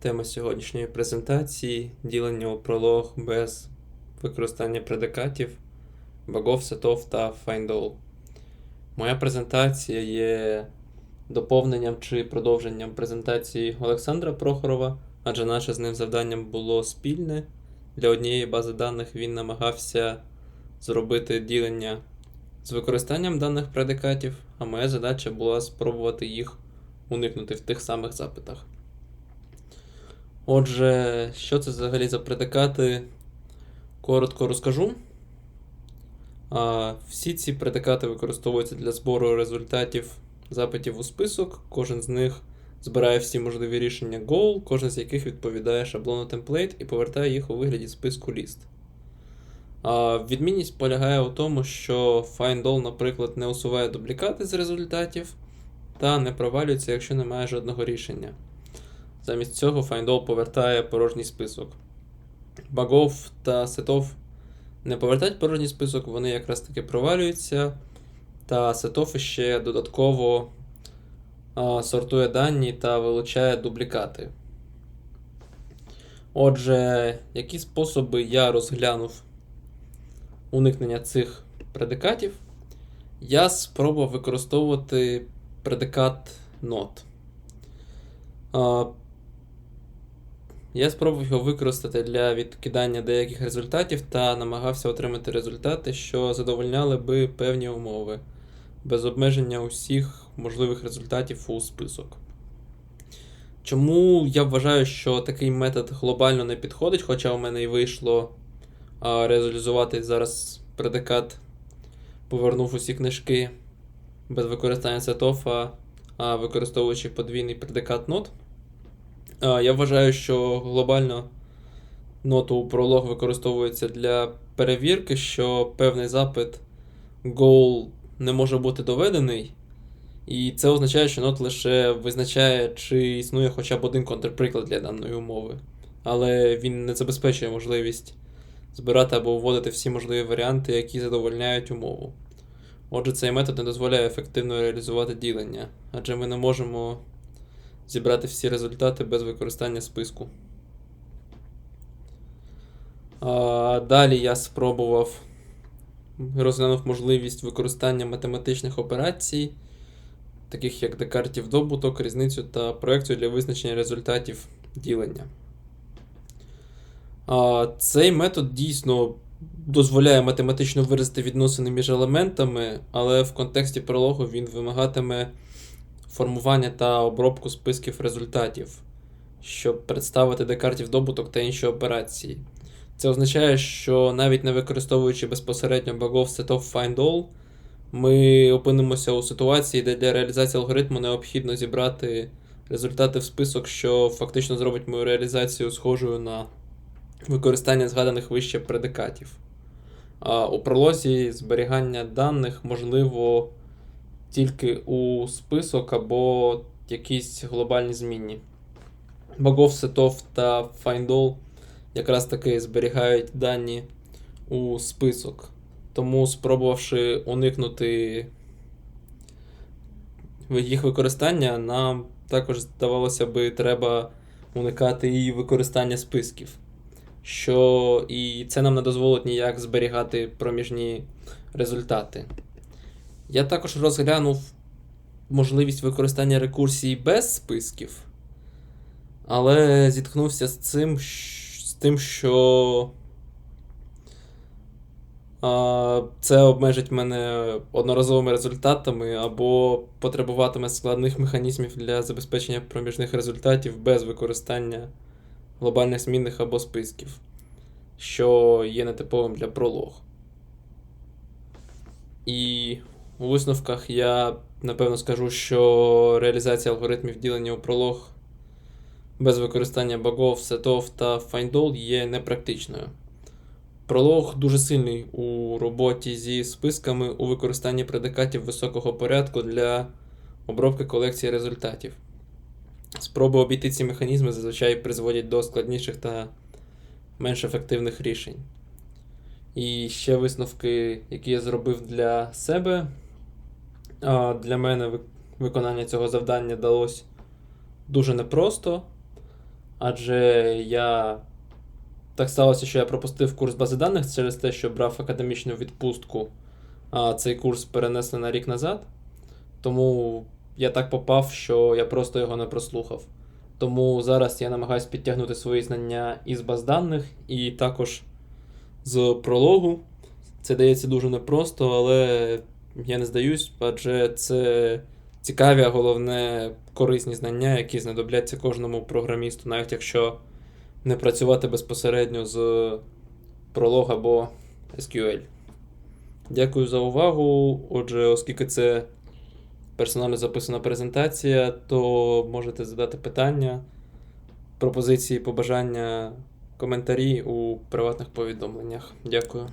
Тема сьогоднішньої презентації ділення у пролог без використання предикатів, богов, сетов та findall. Моя презентація є доповненням чи продовженням презентації Олександра Прохорова, адже наше з ним завданням було спільне. Для однієї бази даних він намагався зробити ділення з використанням даних предикатів, а моя задача була спробувати їх уникнути в тих самих запитах. Отже, що це взагалі за предикати? Коротко розкажу. Всі ці предикати використовуються для збору результатів запитів у список. Кожен з них збирає всі можливі рішення goal, кожен з яких відповідає шаблону темплейт і повертає їх у вигляді списку ліст. Відмінність полягає у тому, що findall, наприклад, не усуває дублікати з результатів та не провалюється, якщо немає жодного рішення. Замість цього findall повертає порожній список. Багов та сетов не повертають порожній список, вони якраз таки провалюються. Та сетов ще додатково а, сортує дані та вилучає дублікати. Отже, які способи я розглянув уникнення цих предикатів? Я спробував використовувати предикат not. Я спробував його використати для відкидання деяких результатів та намагався отримати результати, що задовольняли би певні умови, без обмеження усіх можливих результатів у список. Чому я вважаю, що такий метод глобально не підходить, хоча у мене і вийшло реалізувати зараз предикат, повернув усі книжки без використання сетофа, а використовуючи подвійний предикат not. Я вважаю, що глобально ноту пролог використовується для перевірки, що певний запит goal не може бути доведений. І це означає, що нот лише визначає, чи існує хоча б один контрприклад для даної умови. Але він не забезпечує можливість збирати або вводити всі можливі варіанти, які задовольняють умову. Отже, цей метод не дозволяє ефективно реалізувати ділення, адже ми не можемо зібрати всі результати без використання списку. Далі я спробував розглянув можливість використання математичних операцій, таких як декартів добуток, різницю та проекцію для визначення результатів ділення. Цей метод дійсно дозволяє математично виразити відносини між елементами, але в контексті прологу він вимагатиме формування та обробку списків результатів, щоб представити декартів добуток та інші операції. Це означає, що навіть не використовуючи безпосередньо багов setOf findAll, ми опинимося у ситуації, де для реалізації алгоритму необхідно зібрати результати в список, що фактично зробить мою реалізацію схожою на використання згаданих вище предикатів. А у пролозі зберігання даних можливо тільки у список або якісь глобальні змінні. Багов, сетов та findall якраз таки зберігають дані у список. Тому, спробувавши уникнути їх використання, нам також здавалося би, треба уникати і використання списків. Що і це нам не дозволить ніяк зберігати проміжні результати. Я також розглянув можливість використання рекурсії без списків, але зіткнувся з цим, з тим, що це обмежить мене одноразовими результатами або потребуватиме складних механізмів для забезпечення проміжних результатів без використання глобальних змінних або списків, що є нетиповим для пролог. І у висновках я напевно скажу, що реалізація алгоритмів ділення у пролог без використання багов, сетов та findall є непрактичною. Пролог дуже сильний у роботі зі списками у використанні предикатів високого порядку для обробки колекції результатів. Спроби обійти ці механізми зазвичай призводять до складніших та менш ефективних рішень. І ще висновки, які я зробив для себе. Для мене виконання цього завдання далось дуже непросто. адже я так сталося, що я пропустив курс бази даних через те, що брав академічну відпустку, а цей курс перенесли на рік назад. Тому я так попав, що я просто його не прослухав. Тому зараз я намагаюся підтягнути свої знання із баз даних і також з прологу. Це дається дуже непросто, але я не здаюсь, адже це цікаві, а головне корисні знання, які знадобляться кожному програмісту, навіть якщо не працювати безпосередньо з пролог або SQL. Дякую за увагу. Отже, оскільки це персонально записана презентація, то можете задати питання, пропозиції, побажання, коментарі у приватних повідомленнях. Дякую.